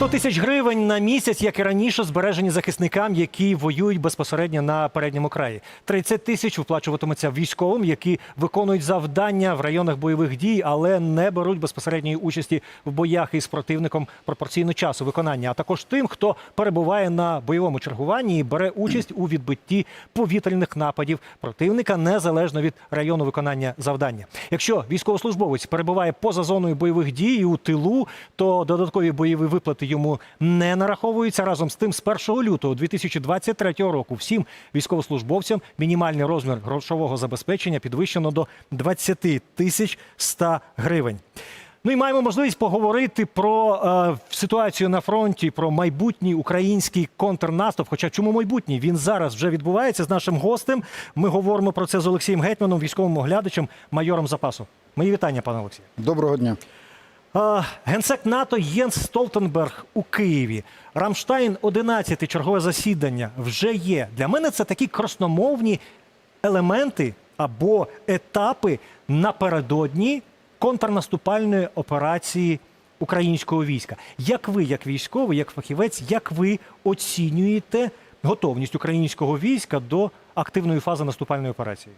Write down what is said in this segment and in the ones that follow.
100 тисяч гривень на місяць, як і раніше, збережені захисникам, які воюють безпосередньо на передньому краї. 30 тисяч виплачуватиметься військовим, які виконують завдання в районах бойових дій, але не беруть безпосередньої участі в боях із противником пропорційно часу виконання, а також тим, хто перебуває на бойовому чергуванні і бере участь у відбитті повітряних нападів противника незалежно від району виконання завдання. Якщо військовослужбовець перебуває поза зоною бойових дій у тилу, то додаткові бойові виплати йому не нараховуються. Разом з тим, з 1 лютого 2023 року всім військовослужбовцям мінімальний розмір грошового забезпечення підвищено до 20 тисяч 100 гривень. Ну і маємо можливість поговорити про е, ситуацію на фронті, про майбутній український контрнаступ. Хоча чому майбутній? Він зараз вже відбувається з нашим гостем. Ми говоримо про це з Олексієм Гетьманом, військовим оглядачем, майором запасу. Мої вітання, пане Олексію. Доброго дня. Генсек НАТО Єнс Столтенберг у Києві. Рамштайн 11 чергове засідання вже є. Для мене це такі красномовні елементи або етапи напередодні контрнаступальної операції українського війська. Як ви, як військовий, як фахівець, як ви оцінюєте готовність українського війська до активної фази наступальної операції?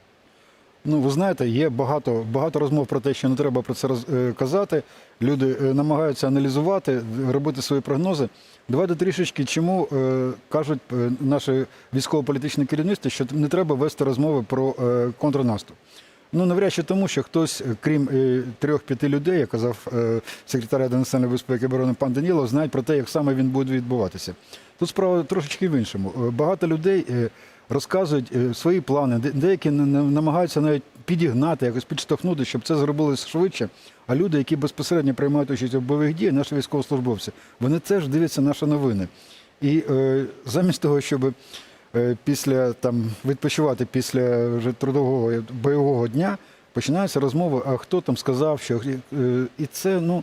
Ну, ви знаєте, є багато, багато розмов про те, що не треба про це роз, е, казати. Люди е, намагаються аналізувати, робити свої прогнози. Давайте трішечки, чому е, кажуть е, наше військово-політичне керівництво, що не треба вести розмови про е, контрнаступ. Ну, навряд чи тому, що хтось, е, крім е, трьох-п'яти людей, як казав е, секретар Ради національної безпеки оборони пан Данілов, знають про те, як саме він буде відбуватися. Тут справа трошечки в іншому. Е, Багато людей е, розказують е, свої плани, деякі на- на- намагаються навіть підігнати, якось підштовхнути, щоб це зробилося швидше. А люди, які безпосередньо приймають участь у бойових діях, наші військовослужбовці, вони теж дивляться наші новини. І е, замість того, щоб е, після там відпочивати після вже трудового бойового дня, починаються розмови, а хто там сказав, що е, і це ну.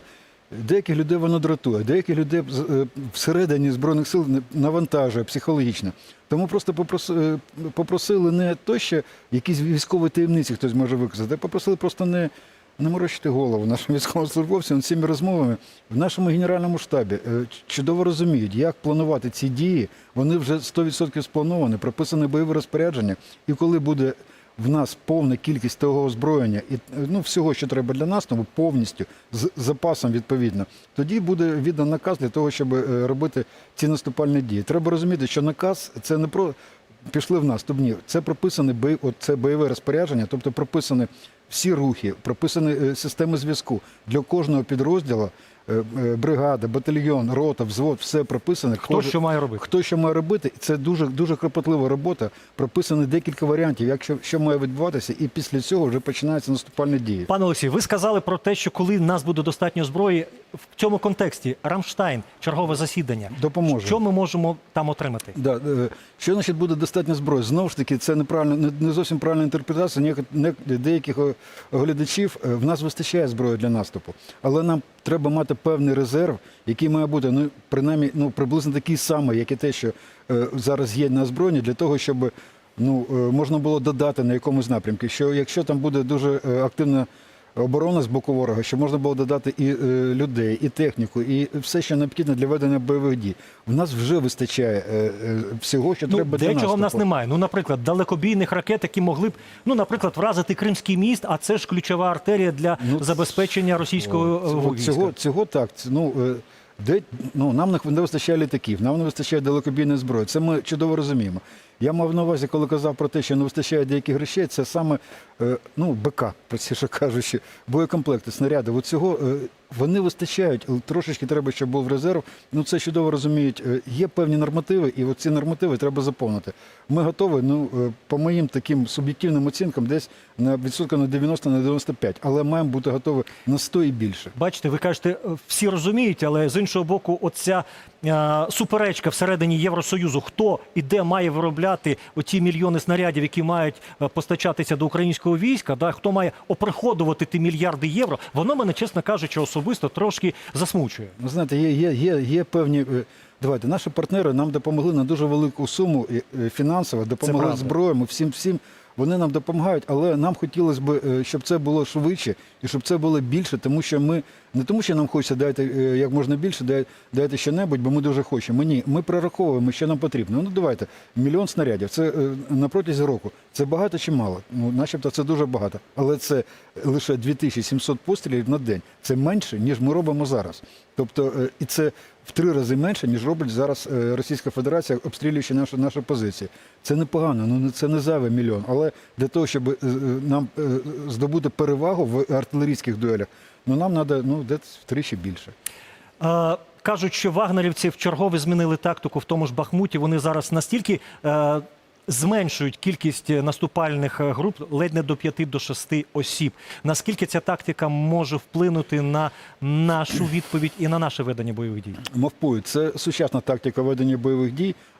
Деяких людей воно дратує, деяких людей е, всередині Збройних сил навантажує психологічно. Тому просто е, попросили не то, що якісь військові таємниці хтось може виказати, а попросили просто не, не морочити голову нашим військовослужбовцям цими розмовами. В нашому генеральному штабі е, чудово розуміють, як планувати ці дії. Вони вже 100% сплановані, прописані бойові розпорядження. І коли буде в нас повна кількість того озброєння і ну, всього, що треба для нас, тому повністю з запасом відповідно, тоді буде віддан наказ для того, щоб е, робити ці наступальні дії. Треба розуміти, що наказ це не про пішли в наступ. Ні, це прописане бой, це бойове розпорядження, тобто прописані всі рухи, прописані е, системи зв'язку для кожного підрозділу. Е, е, Бригада, батальйон, рота, взвод, все прописане. Хто що має робити? Хто що має робити, це дуже дуже кропотлива робота. Прописано декілька варіантів, як що, що має відбуватися, і після цього вже починаються наступальні дії. Пане Олексій, ви сказали про те, що коли нас буде достатньо зброї в цьому контексті Рамштайн, чергове засідання, Допоможе. що ми можемо там отримати? Да, е, що значить буде достатньо зброї? Знову ж таки, це неправильно, не, не зовсім правильна інтерпретація. Не- деяких глядачів в нас вистачає зброї для наступу, але нам треба мати певний резерв, який має бути ну принаймні ну приблизно такий самий, як і те, що е, зараз є на озброєнні, для того, щоб ну е, можна було додати на якомусь напрямку. Що якщо там буде дуже е, активна оборона з боку ворога, що можна було додати і е, людей, і техніку, і все, що необхідно для ведення бойових дій. В нас вже вистачає е, е, всього, що Ну, треба для дечого в нас немає. Ну, наприклад, далекобійних ракет, які могли б, ну, наприклад, вразити Кримський міст, а це ж ключова артерія для Ну, забезпечення російського Цього, війська. цього, цього так. Ну, де, ну, нам не- не вистачає літаків, нам не вистачає далекобійної зброї. Це ми чудово розуміємо. Я мав на увазі, коли казав про те, що не вистачає деяких речей, це саме е, ну, БК, простіше кажучи, боєкомплекти, снаряди. От цього е, вони вистачають, трошечки треба, щоб був резерв. Ну це чудово розуміють. Е, Є певні нормативи, і ці нормативи треба заповнити. Ми готові, ну, по моїм таким суб'єктивним оцінкам, десь на відсотка на 90 на 95, але маємо бути готові на 100 і більше. Бачите, ви кажете, всі розуміють, але з іншого боку, оця суперечка всередині Євросоюзу, хто і де має виробляти оті мільйони снарядів, які мають е, постачатися до українського війська, да, хто має оприходувати ті мільярди євро, воно мене, чесно кажучи, особисто трошки засмучує. Ви знаєте, є, є, є, є певні. е, Давайте, наші партнери нам допомогли на дуже велику суму е, е, фінансово, допомогли зброєю, всім всім вони нам допомагають, але нам хотілося б, е, щоб це було швидше і щоб це було більше, тому що ми не тому, що нам хочеться дати е, як можна більше, дай- дайте що-небудь, бо ми дуже хочемо. Ні, ми прораховуємо, що нам потрібно. Ну давайте мільйон снарядів. Це е, на протязі року. Це багато чи мало? Ну, начебто, це дуже багато. Але це лише 2700 пострілів на день. Це менше, ніж ми робимо зараз. Тобто, і це в три рази менше, ніж робить зараз е, Російська Федерація, обстрілюючи наші, наші позиції. Це непогано, ну це не зайвий мільйон. Але для того, щоб е, е, нам здобути перевагу в артилерійських дуелях, ну нам треба ну, десь втричі більше. А... кажуть, що вагнерівці в чергове змінили тактику в тому ж Бахмуті. Вони зараз настільки е, зменшують кількість наступальних е, груп ледь не до 5 до 6 осіб. Наскільки ця тактика може вплинути на нашу відповідь і на наше ведення бойових дій? Мавпою, це сучасна тактика ведення бойових дій е, е,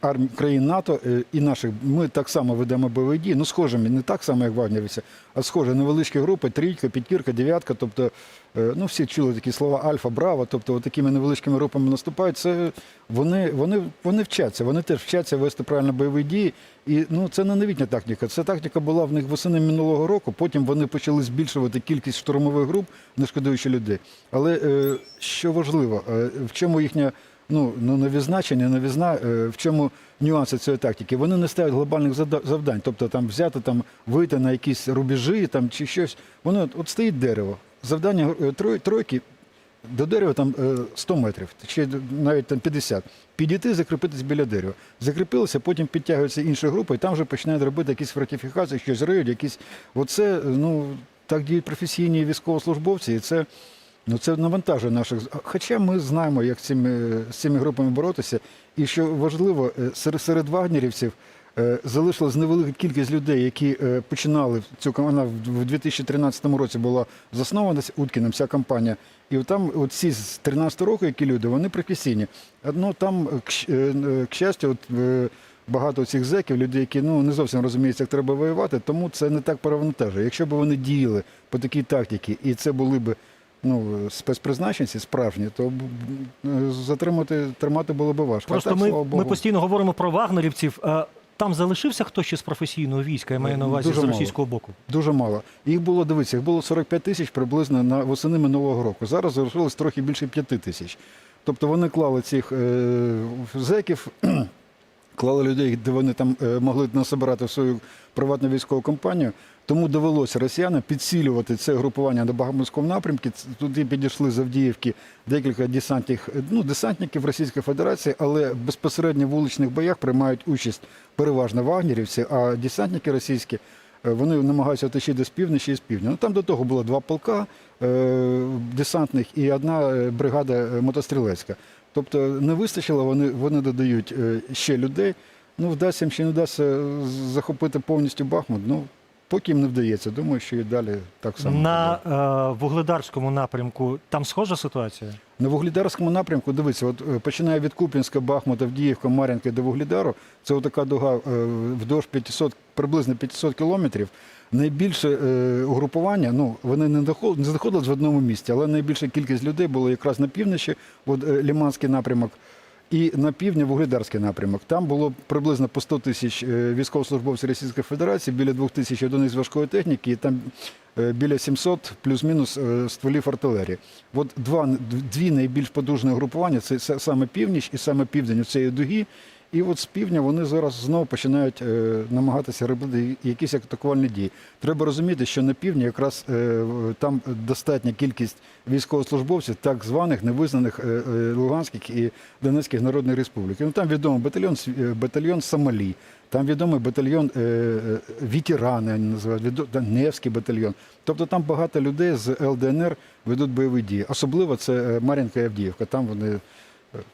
армій країн НАТО е, і наших. Ми так само ведемо бойові дії. Ну, схожими, не так само, як вагнерівці, а схожі невеличкі групи, трійка, п'ятірка, дев'ятка. Тобто, е, ну всі чули такі слова Альфа, Браво. Тобто, от такими невеличкими групами наступають. Це вони, вони, вони вчаться, вони теж вчаться вести правильно бойові дії. І ну це не новітня тактика. Ця тактика була в них восени минулого року. Потім вони почали збільшувати кількість штурмових груп, не шкодуючи людей. Але е, що важливо, е, в чому їхня ну, ну новізна чи не новізна, е, в чому нюанси цієї тактики? Вони не ставлять глобальних завдань, тобто там взяти там вийти на якісь рубежі там чи щось. Воно от, стоїть дерево. Завдання е, трой, тройки до дерева там е, 100 метрів, чи навіть там 50. Підійти, закріпитись біля дерева. Закріпилися, потім підтягується інша група, і там вже починають робити якісь фортифікації, щось риють, якісь. Оце, е, ну, так діють професійні військовослужбовці, і це, ну, це навантажує наших. Хоча ми знаємо, як з цими, з цими групами боротися. І що важливо, е, серед, серед вагнерівців е, залишилась невелика кількість людей, які е, починали цю вона в 2013 році була заснована Уткіним, ця кампанія. І там от ці з 13 року, які люди, вони професійні. Ну там, к, щастю, от, багато цих зеків, людей, які ну не зовсім розуміють, як треба воювати, тому це не так перевантажує. Якщо б вони діяли по такій тактиці, і це були б ну, спецпризначенці справжні, то е, затримати тримати було б важко. А Просто так, ми, слава ми постійно говоримо про вагнерівців. Е, Там залишився хтось ще з професійного війська, я маю на увазі Дуже з мало. російського боку. Дуже мало. Їх було, дивіться, їх було 45 тисяч приблизно на восени минулого року. Зараз залишилось трохи більше 5 тисяч. Тобто вони клали цих е, зеків, клали людей, де вони там е, могли насобирати свою приватну військову компанію. Тому довелося росіянам підсилювати це групування на Бахмутському напрямку. Туди підійшли з Авдіївки декілька десантних, ну, десантників Російської Федерації, але безпосередньо в вуличних боях приймають участь переважно вагнерівці, а десантники російські е, вони намагаються оточити з півночі і з півдня. Ну, там до того було два полка е, десантних і одна е, бригада е, мотострілецька. Тобто не вистачило, вони, вони додають е, ще людей. Ну, вдасться їм чи не вдасться е, захопити повністю Бахмут. Ну, поки їм не вдається. Думаю, що і далі так само. На е, вугледарському напрямку там схожа ситуація? На Вугледарському напрямку, дивіться, от е, починає від Куп'янська, Бахмута, Авдіївка, Мар'їнки до Вугледару. Це така дуга е, вдовж 500, приблизно 500 кілометрів. Найбільше е, угрупування, ну вони не знаходились в одному місці, але найбільша кількість людей було якраз на півночі, от е, Ліманський напрямок. І на півдні Вугледарський напрямок. Там було приблизно по 100 тисяч е, військовослужбовців Російської Федерації, біля 2 тисяч одиниць важкої техніки, і там е, біля 700 плюс-мінус е, стволів артилерії. От два, дві найбільш потужні групування це саме північ і саме південь цієї дуги. І от з півдня вони зараз знову починають е, намагатися робити якісь атакувальні дії. Треба розуміти, що на півдні якраз е, там достатня кількість військовослужбовців, так званих невизнаних е, Луганських і Донецьких народних республік. Ну, там відомий батальйон, батальйон Сомалі, там відомий батальйон ветерани, вони називають, Невський батальйон. Тобто там багато людей з ЛДНР ведуть бойові дії. Особливо це Мар'їнка і Авдіївка. Там вони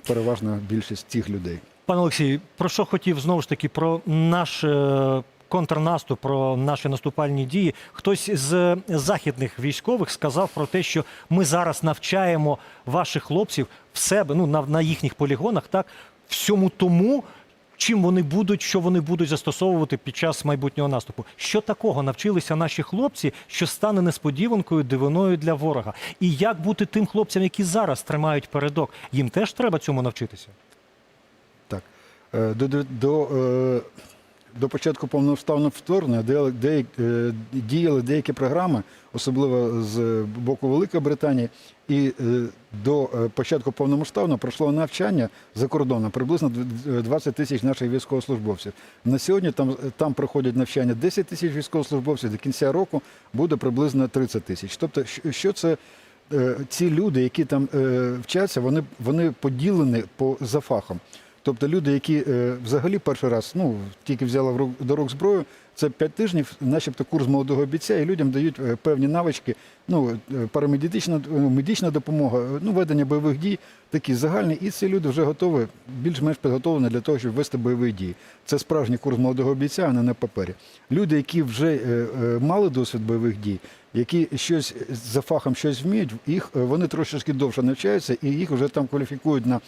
переважна більшість цих людей. Пане Олексій, про що хотів знову ж таки про наш е, контрнаступ, про наші наступальні дії. Хтось з західних військових сказав про те, що ми зараз навчаємо ваших хлопців в себе, ну на, на їхніх полігонах, так всьому тому. Чим вони будуть, що вони будуть застосовувати під час майбутнього наступу? Що такого навчилися наші хлопці, що стане несподіванкою, дивиною для ворога? І як бути тим хлопцям, які зараз тримають передок? Їм теж треба цьому навчитися. Е, До, до, до, е, початку повномасштабного вторгнення де, де, е, діяли деякі програми, особливо з боку Великої Британії, і до початку повномасштабного пройшло навчання за кордоном приблизно дв- 20 тисяч наших військовослужбовців. На сьогодні там, там проходять навчання 10 тисяч військовослужбовців, до кінця року буде приблизно 30 тисяч. Тобто, що- це ці люди, які там вчаться, вони, вони поділені по за фахом. Тобто люди, які е, взагалі перший раз ну, тільки взяли в рук, до рук зброю, це 5 тижнів, начебто курс молодого бійця, і людям дають е, певні навички, ну, е, парамедична медична допомога, ну, ведення бойових дій, такі загальні, і ці люди вже готові, більш-менш підготовлені для того, щоб вести бойові дії. Це справжній курс молодого бійця, а не на папері. Люди, які вже мали досвід бойових дій, які щось за фахом щось вміють, їх вони трошечки довше навчаються, і їх вже там кваліфікують на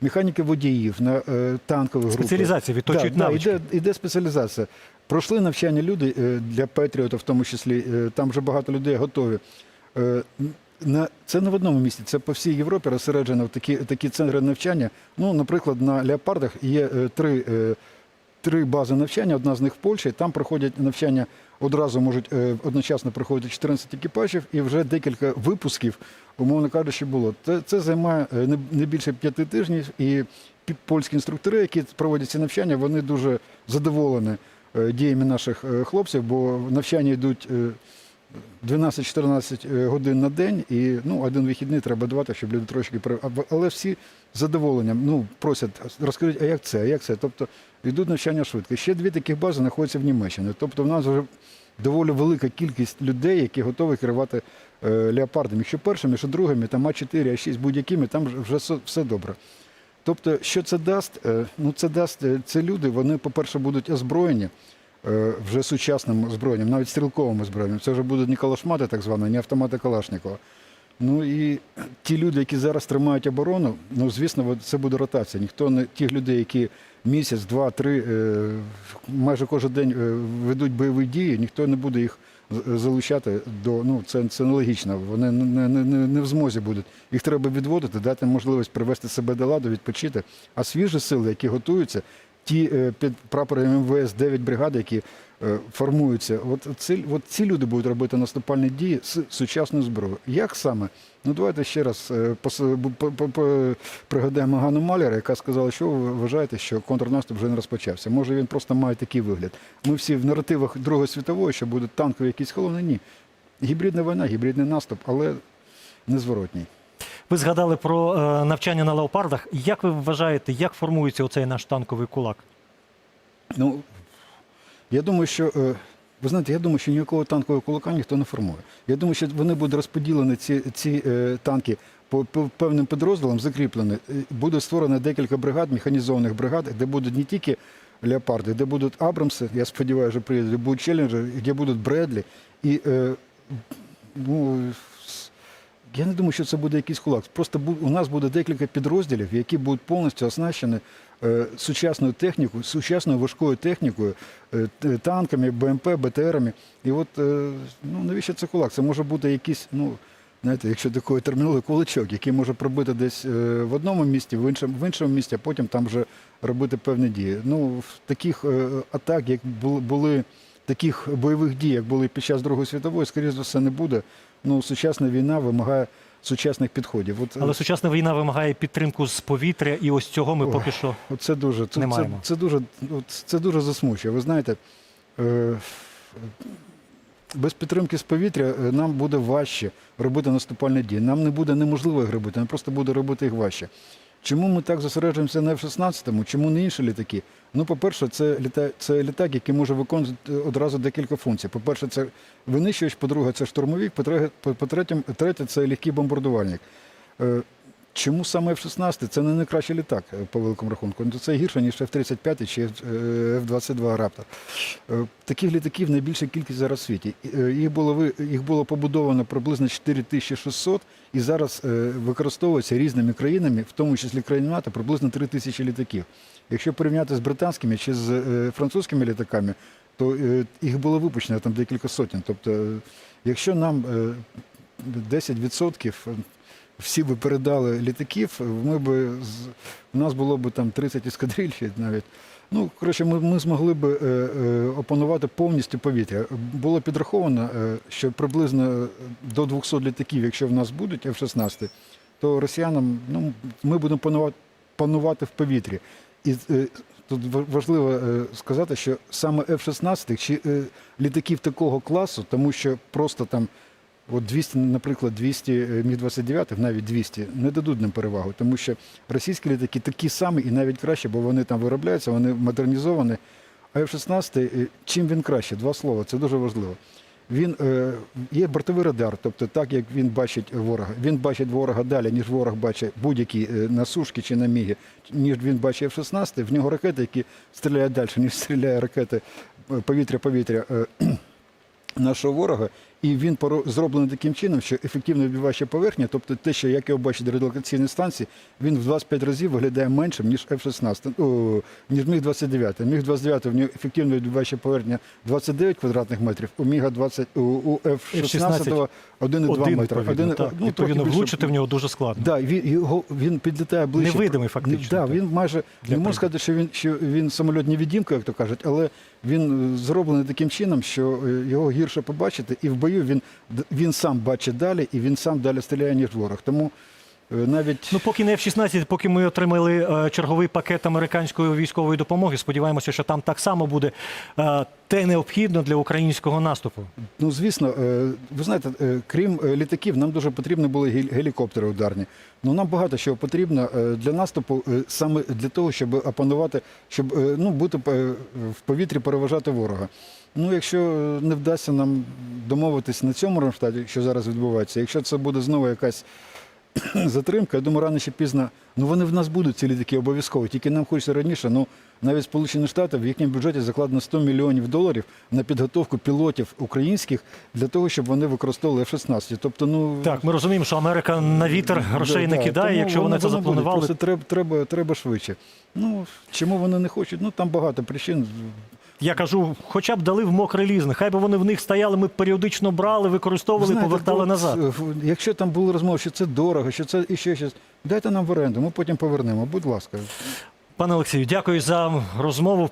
механіки водіїв, на е, танкових групах. Спеціалізація, відточують да, да, іде, іде спеціалізація. Пройшли навчання люди е, для Петріота, в тому числі, е, там вже багато людей готові. Е, На, це не в одному місці, це по всій Європі розсереджено такі, такі центри навчання. Ну, наприклад, на Леопардах є е, три, е, три бази навчання, одна з них в Польщі. Там проходять навчання одразу можуть е, одночасно приходити 14 екіпажів і вже декілька випусків, умовно кажучи, було. Це, це займає е, не, більше п'яти тижнів, і польські інструктори, які проводять ці навчання, вони дуже задоволені е, діями наших хлопців, бо навчання йдуть. Е, 12-14 годин на день, і ну, один вихідний треба давати, щоб люди трошки Але всі з задоволенням ну, просять, розкажіть, а як це, а як це? Тобто йдуть навчання швидко. Ще дві таких бази знаходяться в Німеччині. Тобто в нас вже доволі велика кількість людей, які готові керувати е, леопардами. Якщо першими, якщо другими, там А4, А6, будь-якими, там вже- все, добре. Тобто, що це дасть? Е, Ну, це дасть е, це люди, вони, по-перше, будуть озброєні е, вже сучасним озброєнням, навіть стрілковим озброєнням. Це вже будуть не калашмати, так звані, не автомати Калашникова. Ну і ті люди, які зараз тримають оборону, ну звісно, це буде ротація. Ніхто не тих людей, які місяць, два, три, е, майже кожен день е, ведуть бойові дії, ніхто не буде їх залучати до ну це, це нелогічно. Вони не, не, не в змозі будуть. Їх треба відводити, дати можливість привести себе до ладу, відпочити. А свіжі сили, які готуються, ті е, під прапором МВС 9 бригад, які е, формуються, от ці, от ці люди будуть робити наступальні дії з сучасною зброєю. Як саме? Ну давайте ще раз е, пригадаємо Ганну Маляра, яка сказала, що ви вважаєте, що контрнаступ вже не розпочався. Може він просто має такий вигляд. Ми всі в наративах Другої світової, що будуть танкові якісь колони. Ні. Гібридна війна, гібридний наступ, але незворотній. Ви згадали про е, навчання на леопардах. Як ви вважаєте, як формується оцей наш танковий кулак? Ну, я думаю, що е, ви знаєте, я думаю, що ніякого танкового кулака ніхто не формує. Я думаю, що вони будуть розподілені ці, ці е, танки по, по певним підрозділам, закріплені. Буде створено декілька бригад, механізованих бригад, де будуть не тільки леопарди, де будуть Абрамси, я сподіваюся, що приїдуть, де будуть Челленджери, де будуть Бредлі. І е, ну, я не думаю, що це буде якийсь кулак. Просто у нас буде декілька підрозділів, які будуть повністю оснащені е, сучасною технікою, сучасною важкою технікою, е, танками, БМП, БТРами. І от е, ну, навіщо це кулак? Це може бути якийсь, ну, знаєте, якщо такої термінології, кулачок, який може пробити десь в одному місті, в іншому, в іншому місті, а потім там вже робити певні дії. Ну, таких атак, як були таких бойових дій, як були під час Другої світової, скоріше за все, не буде. Ну, сучасна війна вимагає сучасних підходів. От, е, Але сучасна війна вимагає підтримку з повітря, і ось цього ми Ой. поки що. От це дуже, це, Не це, маємо. це дуже, от, це дуже засмучує. Ви знаєте, е, без підтримки з повітря е, нам буде важче робити наступальні дії. Нам не буде неможливо їх робити, нам просто буде робити їх важче. Чому ми так зосереджуємося на F-16, чому не інші літаки? Ну, по-перше, це літак, це літак, який може виконувати одразу декілька функцій. По-перше, це винищувач, по-друге, це штурмовік, по-третє, третє, це легкий бомбардувальник. Чому саме F-16? Це не найкращий літак е, по великому рахунку. Ну, Це гірше, ніж F-35 чи е, F-22 Raptor. Е, Таких літаків найбільша кількість зараз в світі. Їх було, їх було побудовано приблизно 4600 і зараз використовується різними країнами, в тому числі країн НАТО, приблизно 3000 літаків. Якщо порівняти з британськими чи з французькими літаками, то їх було випущено там декілька сотень. Тобто, якщо нам е, 10% всі би передали літаків, ми би у нас було б там 30 ескадриль навіть. Ну, коротше, ми, ми змогли б е, е, опанувати повністю повітря. Було підраховано, е, що приблизно е, до 200 літаків, якщо в нас будуть F-16, то росіянам ну, ми будемо панувати, панувати в повітрі. І е, тут важливо е, сказати, що саме F-16 чи е, літаків такого класу, тому що просто там от 200, наприклад, 200 Міг-29, навіть 200, не дадуть нам перевагу, тому що російські літаки такі самі і навіть краще, бо вони там виробляються, вони модернізовані. А F-16, е, чим він краще? Два слова, це дуже важливо. Він е, є бортовий радар, тобто так як він бачить ворога. Він бачить ворога далі, ніж ворог бачить будь-які е, на сушки чи на мігі, ніж він бачить F-16. В нього ракети, які стріляють далі, ніж стріляє ракети е, повітря-повітря е, нашого ворога. І він зроблений таким чином, що ефективно відбиваюча поверхня, тобто те, що як його бачить радіолокаційні станції, він в 25 разів виглядає меншим, ніж F-16, о, ніж Міг-29. Міг-29 в нього ефективно відбиваюча поверхня 29 квадратних метрів, у Міга-20, у, у F-16 1,2 і метра. метри, Один- так. ну, відповідно, більше. влучити в нього дуже складно. Да, він, його, він підлітає ближче. Невидимий фактично, Да, він майже не можна сказати, що він, що він самоліт невідімка, як то кажуть, але він е, зроблений таким чином, що е, його гірше побачити, і в бою він, він сам бачить далі, і він сам далі стріляє, ніж ворог. Тому навіть Ну, поки не F-16, поки ми отримали е, черговий пакет американської військової допомоги, сподіваємося, що там так само буде е, те необхідно для українського наступу. Ну, звісно, е, ви знаєте, е, крім е, літаків, нам дуже потрібні були гелікоптери ударні. Ну, нам багато чого потрібно е, для наступу, е, саме для того, щоб опанувати, щоб е, ну, бути е, в повітрі, переважати ворога. Ну, якщо е, не вдасться нам домовитись на цьому Рамштаті, що зараз відбувається, якщо це буде знову якась затримка, я думаю, рано чи пізно, ну вони в нас будуть ці літаки обов'язково. Тільки нам хочеться раніше, ну навіть Сполучені Штати в їхньому бюджеті закладено 100 мільйонів доларів на підготовку пілотів українських для того, щоб вони використовували F-16. Тобто, ну Так, ми розуміємо, що Америка на вітер грошей да, не кидає, тому якщо вони це будуть. запланували. Просто треба, треба, треба швидше. Ну чому вони не хочуть? Ну там багато причин. Я кажу, хоча б дали в мокрий ліз, нехай би вони в них стояли, ми періодично брали, використовували, Знаєте, повертали от, назад. е, Якщо там були розмови, що це дорого, що це і ще щось, дайте нам в оренду, ми потім повернемо. Будь ласка. Пане Олексію, дякую за розмову.